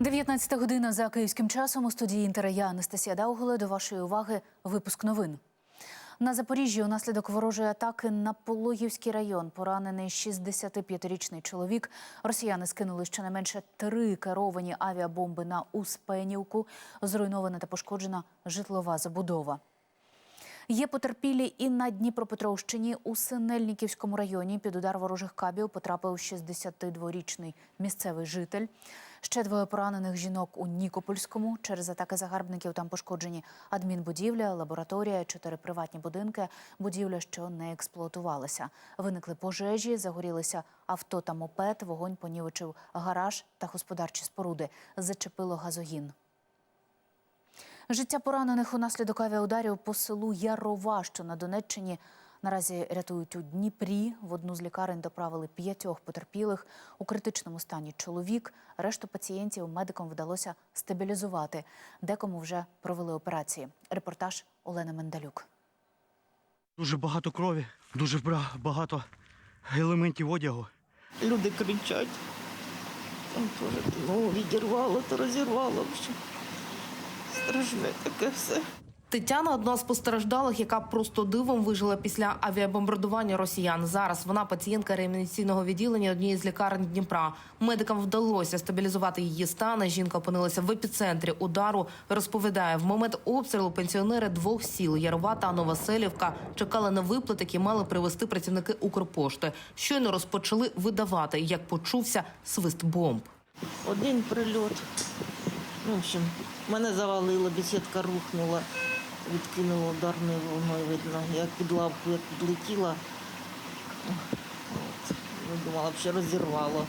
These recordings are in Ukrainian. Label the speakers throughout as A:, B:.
A: 19 година за київським часом у студії Інтера я Анастасія Дауголе. До вашої уваги випуск новин. На Запоріжжі унаслідок ворожої атаки на Пологівський район поранений 65-річний чоловік. Росіяни скинули щонайменше три керовані авіабомби на Успенівку. Зруйнована та пошкоджена житлова забудова. Є потерпілі і на Дніпропетровщині у Синельниківському районі. Під удар ворожих кабів потрапив 62-річний місцевий житель. Ще двоє поранених жінок у Нікопольському. Через атаки загарбників там пошкоджені адмінбудівля, лабораторія, чотири приватні будинки, будівля, що не експлуатувалася. Виникли пожежі, загорілися авто та мопед. Вогонь понівечив гараж та господарчі споруди. Зачепило газогін. Життя поранених унаслідок авіаударів по селу Ярова, що на Донеччині. Наразі рятують у Дніпрі. В одну з лікарень доправили п'ятьох потерпілих. У критичному стані чоловік. Решту пацієнтів медикам вдалося стабілізувати. Декому вже провели операції. Репортаж Олени Мендалюк.
B: Дуже багато крові, дуже багато елементів одягу.
C: Люди кричать. Ну, відірвало, то розірвало. Страшне таке все.
D: Тетяна одна з постраждалих, яка просто дивом вижила після авіабомбардування росіян. Зараз вона пацієнтка реанімаційного відділення однієї з лікарень Дніпра. Медикам вдалося стабілізувати її стан. Жінка опинилася в епіцентрі удару. Розповідає, в момент обстрілу пенсіонери двох сіл Ярова та Новоселівка чекали на виплати, які мали привезти працівники Укрпошти. Щойно розпочали видавати, як почувся свист бомб.
C: Один прильот. Ну, в общем, мене завалило, бесідка рухнула, відкинуло ударною волною, видно. Я під лавку як підлетіла. От. Думала, що розірвало.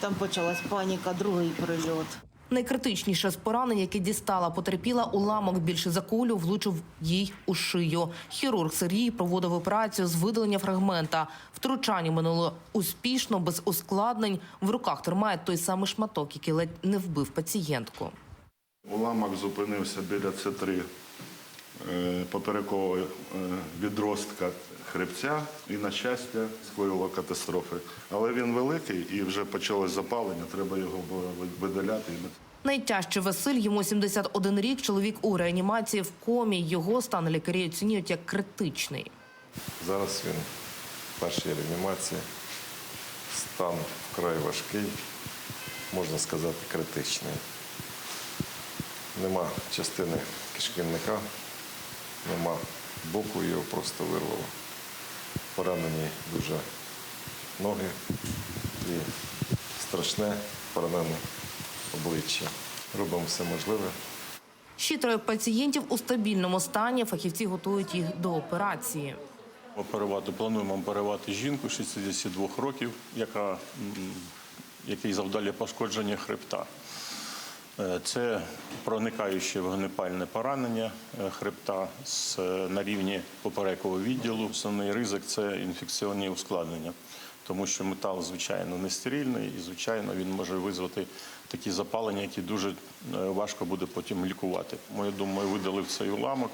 C: Там почалась паніка, другий прильот.
D: Найкритичніше з поранень, яке дістала потерпіла, уламок більше за кулю влучив їй у шию. Хірург Сергій проводив операцію з видалення фрагмента. Втручання минуло успішно, без ускладнень. В руках тримає той самий шматок, який ледь не вбив пацієнтку.
E: Уламок зупинився біля С3 е, поперекового е, відростка хребця і, на щастя, скоїло катастрофи. Але він великий і вже почалось запалення, треба його видаляти.
D: Найтяжче Василь, йому 71 рік. Чоловік у реанімації в комі. Його стан лікарі оцінюють як критичний.
F: Зараз він в першій реанімації. Стан вкрай важкий, можна сказати, критичний. Нема частини кишківника, нема боку, його просто вирвало. Поранені дуже ноги і страшне поранене обличчя. Робимо все можливе.
D: Ще троє пацієнтів у стабільному стані. Фахівці готують їх до операції.
G: Оперувати плануємо оперувати жінку 62 років, яка м, якій завдалі пошкодження хребта. Е, Це проникаюче вогнепальне поранення е, хребта е, на рівні поперекового відділу. Основний ризик це інфекційні ускладнення, тому що метал, звичайно, не стерильний і, звичайно, він може визвати такі запалення, які дуже важко буде потім лікувати. Ми, я думаю, видалив цей уламок,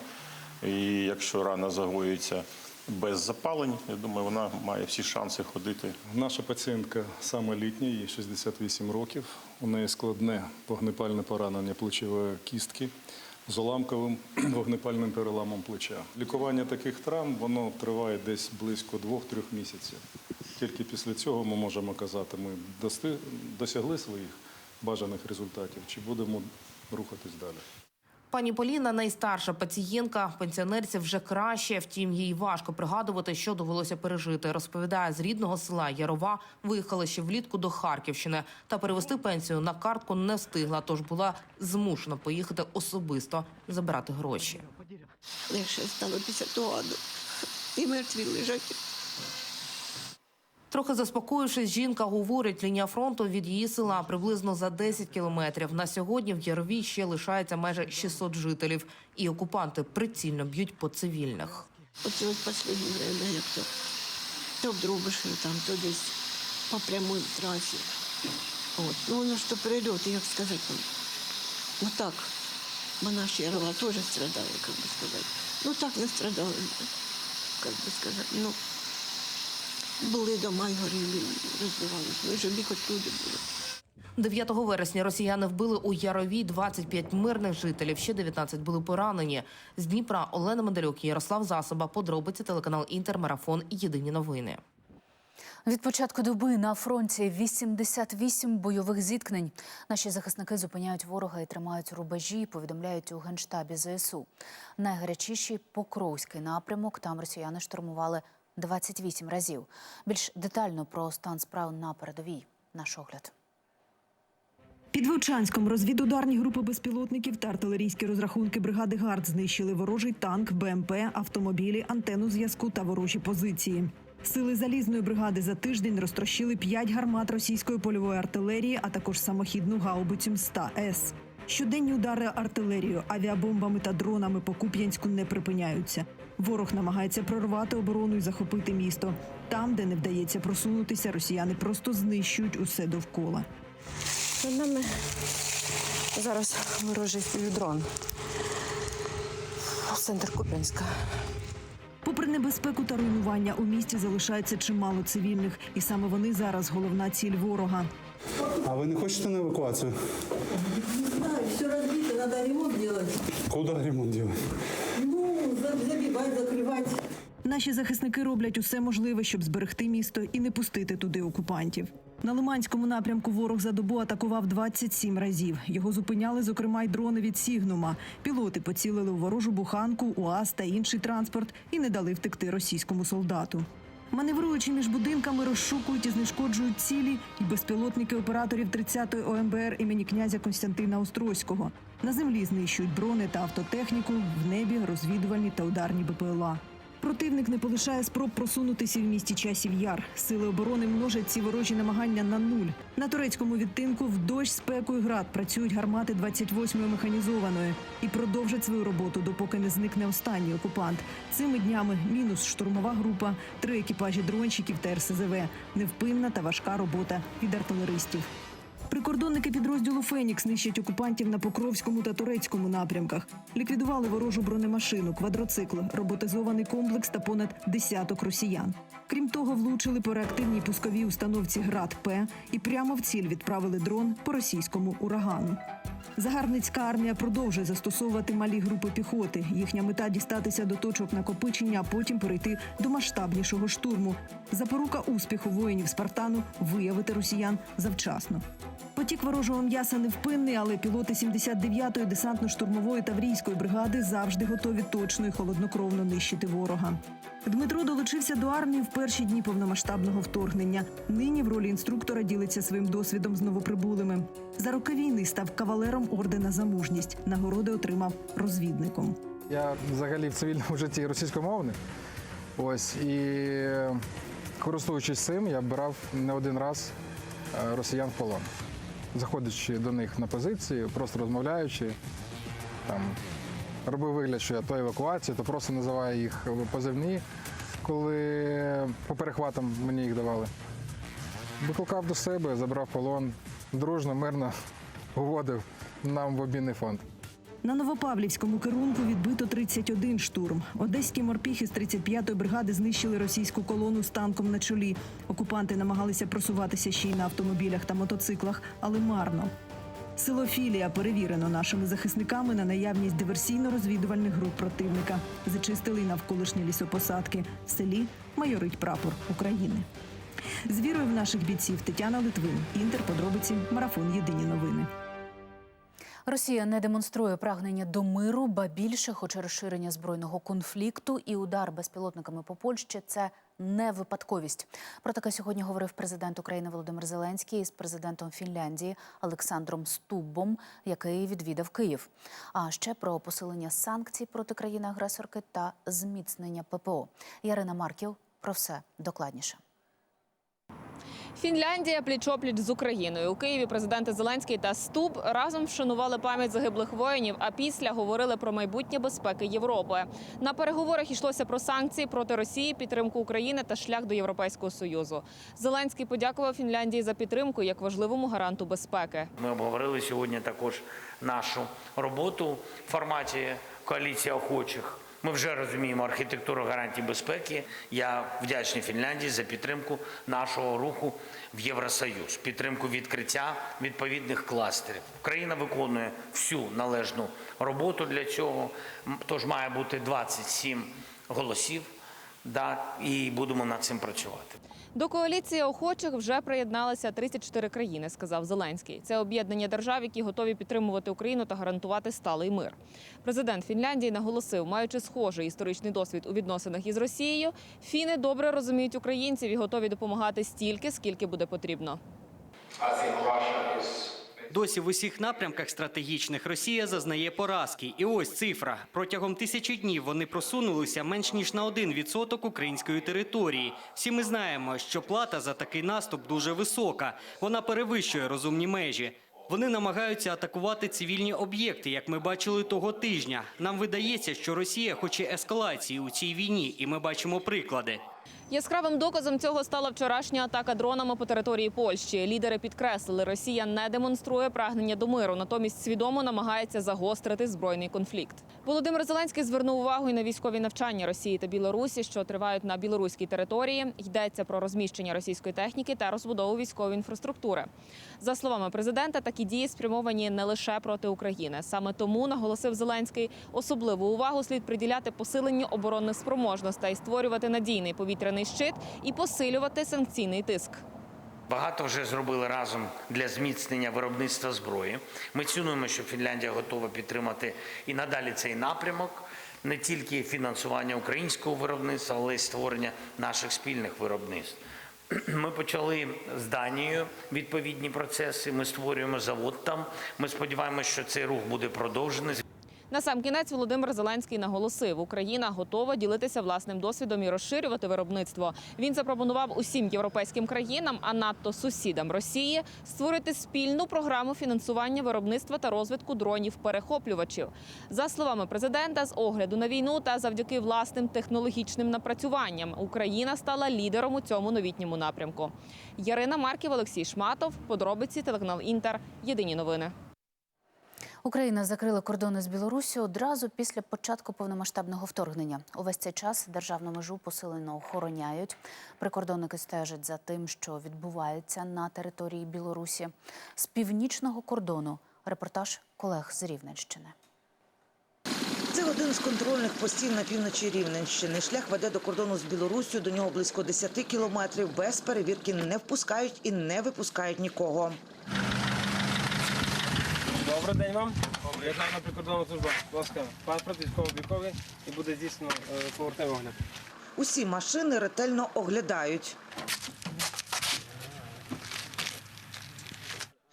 G: і якщо рана загоюється без запалень, я думаю, вона має всі шанси ходити
H: Наша пацієнтка саме літня, їй 68 років. У неї складне вогнепальне поранення плечової кістки з уламковим вогнепальним переламом плеча. Лікування таких травм воно триває десь близько 2-3 місяців. Тільки після цього ми можемо казати, ми досягли своїх бажаних результатів чи будемо рухатись далі.
D: Пані Поліна, найстарша пацієнтка, пенсіонерці вже краще. Втім, їй важко пригадувати, що довелося пережити. Розповідає, з рідного села Ярова виїхала ще влітку до Харківщини та перевести пенсію на картку не встигла, тож була змушена поїхати особисто забирати гроші.
I: легше стало після того. І мертві лежать.
D: Трохи заспокоївшись, жінка говорить, лінія фронту від її села приблизно за 10 кілометрів. На сьогодні в Ярові ще лишається майже 600 жителів, і окупанти прицільно б'ють по цивільних.
I: Оце от останнє время, як то, то в Дробишеві, там, то десь по прямій трасі. От. Ну, воно ж то прильоти, як сказати. Ну так, вона ще Ярова теж страдала, як би сказати. Ну так не страдали, як би сказати. Ну, були дома й горіли, розбивалися. Ми ж хоч люди були.
D: 9 вересня росіяни вбили у Яровій 25 мирних жителів. Ще 19 були поранені. З Дніпра Олена Медалюк, Ярослав Засоба. Подробиці телеканал Інтермарафон. Єдині новини.
A: Від початку доби на фронті 88 бойових зіткнень. Наші захисники зупиняють ворога і тримають рубежі. Повідомляють у генштабі ЗСУ. Найгарячіший Покровський напрямок. Там росіяни штурмували 28 разів. Більш детально про стан справ на передовій. Наш огляд.
J: Під Вовчанськом розвідударні групи безпілотників та артилерійські розрахунки бригади ГАРД знищили ворожий танк, БМП, автомобілі, антенну зв'язку та ворожі позиції. Сили залізної бригади за тиждень розтрощили 5 гармат російської польової артилерії, а також самохідну гаубицю М100С. Щоденні удари артилерією, авіабомбами та дронами по Куп'янську не припиняються. Ворог намагається прорвати оборону і захопити місто. Там, де не вдається просунутися, росіяни просто знищують усе довкола.
K: Над нами зараз ворожий дрон. Центр Куп'янська.
J: Попри небезпеку та руйнування, у місті залишається чимало цивільних, і саме вони зараз головна ціль ворога.
L: А вы не хочете на эвакуацию?
M: Не знаю, все разбито, надо ремонт делать.
L: Куда ремонт делать?
J: Наші захисники роблять усе можливе, щоб зберегти місто і не пустити туди окупантів. На Лиманському напрямку ворог за добу атакував 27 разів. Його зупиняли, зокрема, й дрони від Сігнума. Пілоти поцілили у ворожу буханку, УАЗ та інший транспорт і не дали втекти російському солдату. Маневруючи між будинками, розшукують і знешкоджують цілі і безпілотники операторів 30-ї ОМБР імені князя Константина Острозького. На землі знищують дрони та автотехніку, в небі розвідувальні та ударні БПЛА. Противник не полишає спроб просунутися в місті часів яр. Сили оборони множать ці ворожі намагання на нуль. На турецькому відтинку в дощ, спеку і град працюють гармати 28-ї механізованої і продовжать свою роботу, допоки не зникне останній окупант. Цими днями мінус штурмова група, три екіпажі дронщиків та РСЗВ, невпинна та важка робота від артилеристів. Прикордонники підрозділу Фенікс нищать окупантів на Покровському та Турецькому напрямках. Ліквідували ворожу бронемашину, квадроцикл, роботизований комплекс та понад десяток росіян. Крім того, влучили по реактивній пусковій установці ГРАД П і прямо в ціль відправили дрон по російському урагану. Загарбницька армія продовжує застосовувати малі групи піхоти. Їхня мета дістатися до точок накопичення, а потім перейти до масштабнішого штурму. Запорука успіху воїнів Спартану виявити росіян завчасно. Потік ворожого м'яса невпинний, але пілоти 79-ї десантно-штурмової таврійської бригади завжди готові точно і холоднокровно нищити ворога. Дмитро долучився до армії в перші дні повномасштабного вторгнення. Нині в ролі інструктора ділиться своїм досвідом з новоприбулими. За роки війни став кавалером ордена за мужність. Нагороди отримав розвідником.
N: Я взагалі в цивільному житті російськомовний. Ось і е, користуючись цим, я брав не один раз е, росіян в полон. Заходячи до них на позиції, просто розмовляючи, там робив вигляд, що я то евакуація, то просто називаю їх позивні, коли по перехватам мені їх давали. Викликав до себе, забрав полон, дружно, мирно уводив нам в обмінний фонд.
J: На Новопавлівському керунку відбито 31 штурм. Одеські морпіхи з 35-ї бригади знищили російську колону з танком на чолі. Окупанти намагалися просуватися ще й на автомобілях та мотоциклах, але марно. Село Філія перевірено нашими захисниками на наявність диверсійно-розвідувальних груп противника. Зачистили навколишні лісопосадки. В селі майорить прапор України. З вірою в наших бійців Тетяна Литвин. Інтер. Подробиці. Марафон. Єдині новини.
A: Росія не демонструє прагнення до миру, ба більше хоче розширення збройного конфлікту і удар безпілотниками по Польщі це не випадковість. Про таке сьогодні говорив президент України Володимир Зеленський із президентом Фінляндії Олександром Стуббом, який відвідав Київ. А ще про посилення санкцій проти країни-агресорки та зміцнення ППО. Ярина Марків про все докладніше.
O: Фінляндія пліч-опліч з Україною у Києві. Президенти Зеленський та Стуб разом вшанували пам'ять загиблих воїнів. А після говорили про майбутнє безпеки Європи. На переговорах йшлося про санкції проти Росії, підтримку України та шлях до Європейського союзу. Зеленський подякував Фінляндії за підтримку як важливому гаранту безпеки.
P: Ми обговорили сьогодні також нашу роботу в форматі коаліції охочих Ми вже розуміємо архітектуру гарантій безпеки. Я вдячний Фінляндії за підтримку нашого руху в Євросоюз, підтримку відкриття відповідних кластерів. Україна виконує всю належну роботу для цього. Тож має бути 27 голосів. Да, і будемо над цим працювати.
O: До коаліції охочих вже приєдналися 34 країни, сказав Зеленський. Це об'єднання держав, які готові підтримувати Україну та гарантувати сталий мир. Президент Фінляндії наголосив, маючи схожий історичний досвід у відносинах із Росією, фіни добре розуміють українців і готові допомагати стільки, скільки буде потрібно.
Q: Досі в усіх напрямках стратегічних Росія зазнає поразки. І ось цифра. Протягом тисячі днів вони просунулися менш ніж на один відсоток української території. Всі ми знаємо, що плата за такий наступ дуже висока. Вона перевищує розумні межі. Вони намагаються атакувати цивільні об'єкти, як ми бачили того тижня. Нам видається, що Росія хоче ескалації у цій війні, і ми бачимо приклади.
O: Яскравим доказом цього стала вчорашня атака дронами по території Польщі. Лідери підкреслили, Росія не демонструє прагнення до миру, натомість свідомо намагається загострити збройний конфлікт. Володимир Зеленський звернув увагу й на військові навчання Росії та Білорусі, що тривають на білоруській території. Йдеться про розміщення російської техніки та розбудову військової інфраструктури. За словами президента, такі дії спрямовані не лише проти України. Саме тому наголосив Зеленський, особливу увагу слід приділяти посиленню оборонних спроможностей, створювати надійний повітряний щит і посилювати санкційний тиск.
P: Багато вже зробили разом для зміцнення виробництва зброї. Ми цінуємо, що Фінляндія готова підтримати і надалі цей напрямок, не тільки фінансування українського виробництва, але й створення наших спільних виробництв. Ми почали з Данією відповідні процеси. Ми створюємо завод там. Ми сподіваємося, що цей рух буде продовжений.
O: На сам кінець Володимир Зеленський наголосив, Україна готова ділитися власним досвідом і розширювати виробництво. Він запропонував усім європейським країнам, а надто сусідам Росії, створити спільну програму фінансування виробництва та розвитку дронів-перехоплювачів. За словами президента, з огляду на війну та завдяки власним технологічним напрацюванням Україна стала лідером у цьому новітньому напрямку. Ярина Марків, Олексій Шматов. Подробиці телеканал Інтер. Єдині новини.
A: Україна закрила кордони з Білоруссю одразу після початку повномасштабного вторгнення. Увесь цей час державну межу посилено охороняють. Прикордонники стежать за тим, що відбувається на території Білорусі. З північного кордону репортаж колег з Рівненщини.
R: Це один з контрольних постів на півночі Рівненщини. Шлях веде до кордону з Білоруссю, до нього близько 10 кілометрів. Без перевірки не впускають і не випускають нікого.
S: Добрий день вам. Державна прикордонна служба. Будь ласка, паспорт військово-обліковий і буде здійснено поверхневий огляд.
R: Усі машини ретельно оглядають.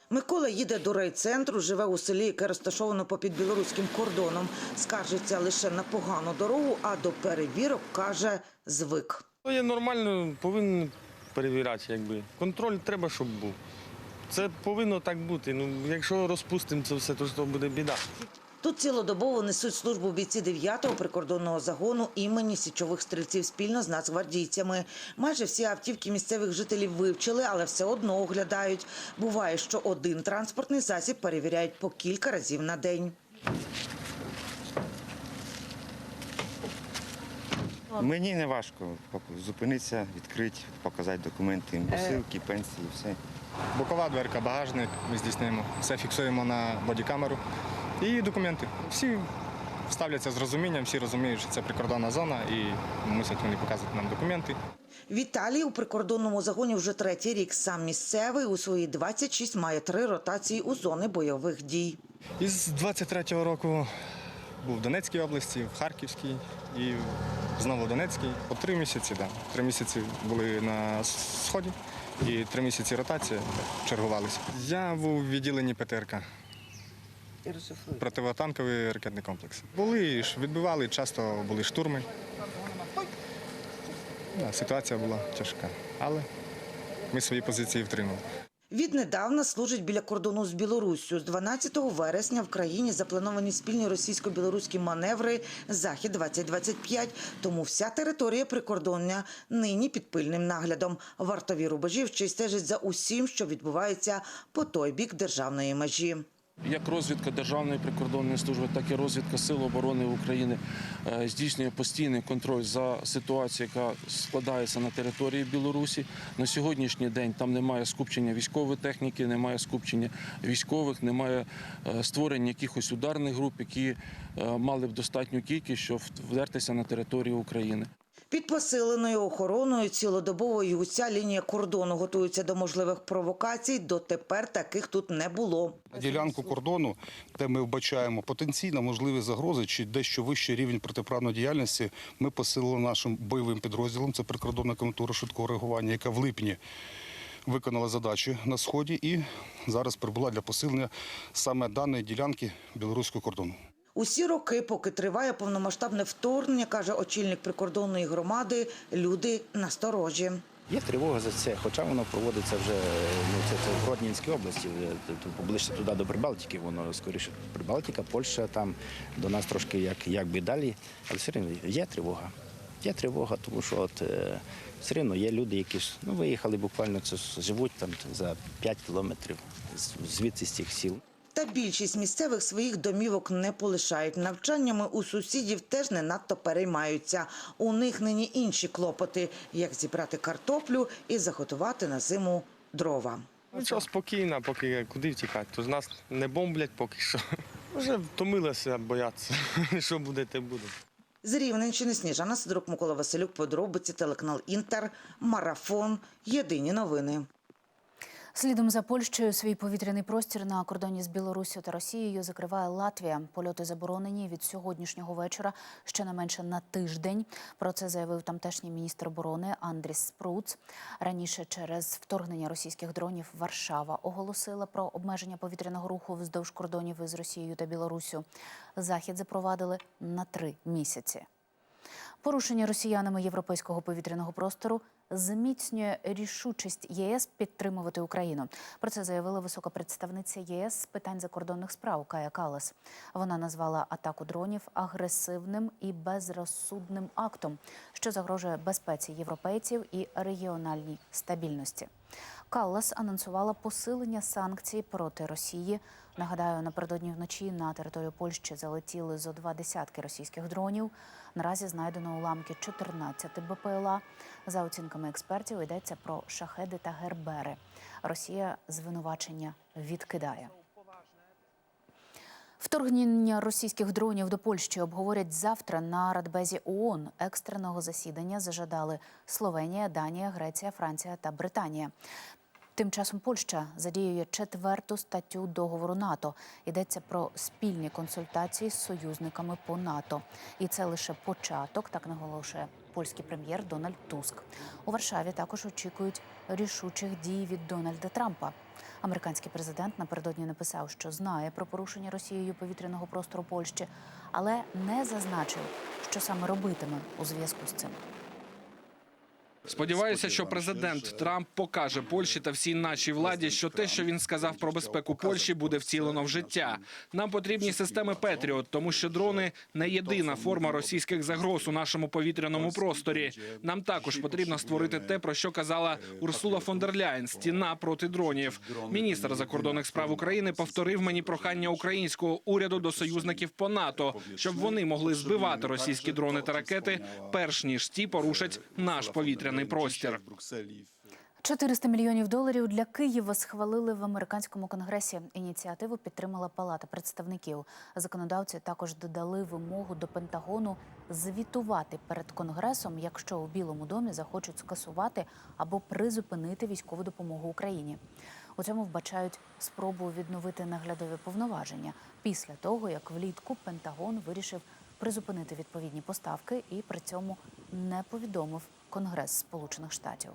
R: Микола їде до райцентру, живе у селі, яке розташовано попід білоруським кордоном. Скаржиться лише на погану дорогу, а до перевірок каже звик.
S: Ну, є нормально, повинен перевіряти, якби. Контроль треба, щоб був. Це повинно так бути. Ну, якщо розпустимо це все, то буде біда.
R: Тут цілодобово несуть службу бійці 9-го прикордонного загону імені січових стрільців спільно з нацгвардійцями. Майже всі автівки місцевих жителів вивчили, але все одно оглядають. Буває, що один транспортний засіб перевіряють по кілька разів на день.
T: Мені не важко зупинитися, відкрити, показати документи, посилки, пенсії, все.
N: Бокова дверка, багажник. Ми здійснюємо. Все фіксуємо на бодікамеру. І документи. Всі ставляться з розумінням, всі розуміють, що це прикордонна зона і мусять вони показувати нам документи.
R: Віталій у прикордонному загоні вже третій рік. Сам місцевий у свої 26 має три ротації у зони бойових дій.
N: Із 23-го року був в Донецькій області, в Харківській і знову в Донецькій. По три місяці, да. Три місяці були на сході і три місяці ротації чергувалися. Я був у відділенні ПТРК. Противотанковий ракетний комплекс. Були відбивали, часто були штурми. Да, ситуація була тяжка, але ми свої позиції втримали.
R: Віднедавна служить біля кордону з Білоруссю. З 12 вересня в країні заплановані спільні російсько-білоруські маневри Захід 2025 Тому вся територія прикордоння нині під пильним наглядом. Вартові рубежі вчий стежать за усім, що відбувається по той бік державної межі.
U: Як розвідка Державної прикордонної служби, так і розвідка Сил оборони України е, здійснює постійний контроль за ситуацією, яка складається на території Білорусі. На сьогоднішній день там немає скупчення військової техніки, немає скупчення військових, немає е, створення якихось ударних груп, які е, мали б достатню кількість, щоб вдертися на територію України.
R: Під посиленою охороною цілодобовою уся лінія кордону готується до можливих провокацій. Дотепер таких тут не було.
L: Ділянку кордону, де ми вбачаємо потенційно можливі загрози чи дещо вищий рівень протиправної діяльності, ми посилили нашим бойовим підрозділом. Це прикордонна коментура швидкого реагування, яка в липні виконала задачі на сході і зараз прибула для посилення саме даної ділянки білоруського кордону.
R: Усі роки, поки триває повномасштабне вторгнення, каже очільник прикордонної громади, люди насторожі.
V: Є тривога за це, хоча воно проводиться вже ну це, це в Гродненській області, поближче туди до Прибалтики, воно скоріше Прибалтика, Польща там до нас трошки як, якби далі, але все одно є тривога. Є тривога, тому що от е, все одно є люди, які ж ну виїхали буквально це живуть там за 5 кілометрів звідси з цих сіл.
R: Та більшість місцевих своїх домівок не полишають. Навчаннями у сусідів теж не надто переймаються. У них нині інші клопоти, як зібрати картоплю і заготувати на зиму дрова.
S: Нічого спокійно, поки куди втікати. То з нас не бомблять поки що. Вже втомилися боятися, що буде, те буде.
R: З Рівненщини Сніжана Сидорук, Микола Василюк, подробиці, телеканал Інтер, Марафон, Єдині новини.
A: Слідом за Польщею свій повітряний простір на кордоні з Білоруссю та Росією закриває Латвія. Польоти заборонені від сьогоднішнього вечора щонайменше на тиждень. Про це заявив тамтешній міністр оборони Андріс Спруц. Раніше через вторгнення російських дронів Варшава оголосила про обмеження повітряного руху вздовж кордонів із Росією та Білоруссю. Захід запровадили на три місяці. Порушення росіянами європейського повітряного простору зміцнює рішучість ЄС підтримувати Україну. Про це заявила висока представниця ЄС з питань закордонних справ Кая Калас. Вона назвала атаку дронів агресивним і безрозсудним актом, що загрожує безпеці європейців і регіональній стабільності. Каллас анонсувала посилення санкцій проти Росії. Нагадаю, напередодні вночі на територію Польщі залетіли зо два десятки російських дронів. Наразі знайдено уламки 14 БПЛА. За оцінками експертів йдеться про шахеди та гербери. Росія звинувачення відкидає. Вторгнення російських дронів до Польщі обговорять завтра на Радбезі ООН. Екстреного засідання зажадали Словенія, Данія, Греція, Франція та Британія. Тим часом Польща задіює четверту статтю договору НАТО. Йдеться про спільні консультації з союзниками по НАТО. І це лише початок, так наголошує польський прем'єр Дональд Туск. У Варшаві також очікують рішучих дій від Дональда Трампа. Американський президент напередодні написав, що знає про порушення Росією повітряного простору Польщі, але не зазначив, що саме робитиме у зв'язку з цим.
W: Сподіваюся, що президент Трамп покаже Польщі та всій нашій владі, що те, що він сказав про безпеку Польщі, буде втілено в життя. Нам потрібні системи Петріот, тому що дрони не єдина форма російських загроз у нашому повітряному просторі. Нам також потрібно створити те, про що казала Урсула фон дер Ляєн – стіна проти дронів. Міністр закордонних справ України повторив мені прохання українського уряду до союзників по НАТО, щоб вони могли збивати російські дрони та ракети, перш ніж ті порушать наш повітряний простір.
A: 400 мільйонів доларів для Києва схвалили в американському конгресі. Ініціативу підтримала Палата представників. Законодавці також додали вимогу до Пентагону звітувати перед конгресом, якщо у Білому домі захочуть скасувати або призупинити військову допомогу Україні. У цьому вбачають спробу відновити наглядові повноваження після того, як влітку Пентагон вирішив призупинити відповідні поставки і при цьому не повідомив Конгрес Сполучених Штатів.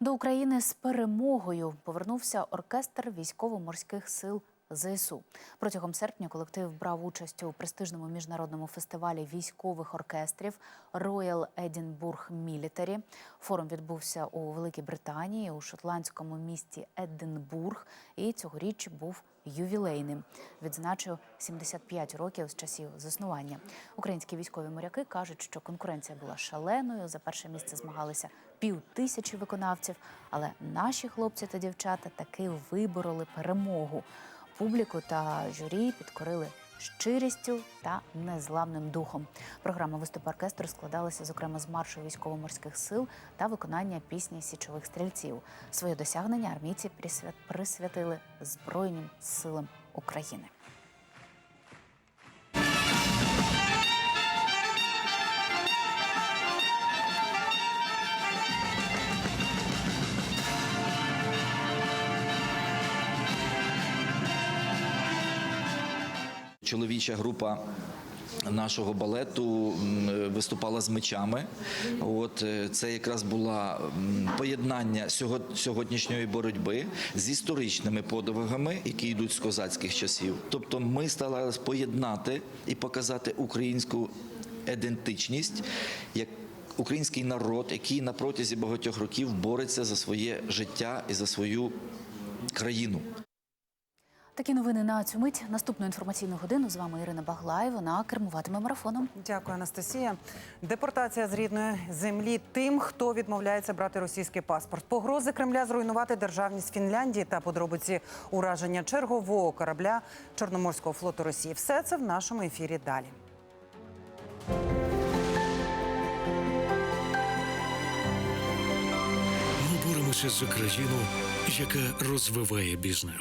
A: До України з перемогою повернувся оркестр військово-морських сил ЗСУ. Протягом серпня колектив брав участь у престижному міжнародному фестивалі військових оркестрів Royal Edinburgh Military. Форум відбувся у Великій Британії, у шотландському місті Единбург, і цьогоріч був ювілейним. Відзначив 75 років з часів заснування. Українські військові моряки кажуть, що конкуренція була шаленою. За перше місце змагалися пів тисячі виконавців, але наші хлопці та дівчата таки вибороли перемогу. Публіку та журі підкорили щирістю та незламним духом. Програма виступу оркестру складалася зокрема з маршу військово-морських сил та виконання пісні січових стрільців. Своє досягнення армійці присвя- присвятили Збройним силам України.
X: Чоловіча група нашого балету виступала з мечами. От е, це якраз була поєднання сьогоднішньої боротьби з історичними подвигами, які йдуть з козацьких часів. Тобто, ми старалися поєднати і показати українську ідентичність як. Український народ, який на протязі багатьох років бореться за своє життя і за свою країну.
A: Такі новини на цю мить. Наступну інформаційну годину з вами Ірина Баглай. Вона кермуватиме марафоном.
Y: Дякую, Анастасія. Депортація з рідної землі тим, хто відмовляється брати російський паспорт. Погрози Кремля зруйнувати державність Фінляндії та подробиці ураження чергового корабля Чорноморського флоту Росії. Все це в нашому ефірі далі.
Z: Ми боремося за країну, яка розвиває бізнес.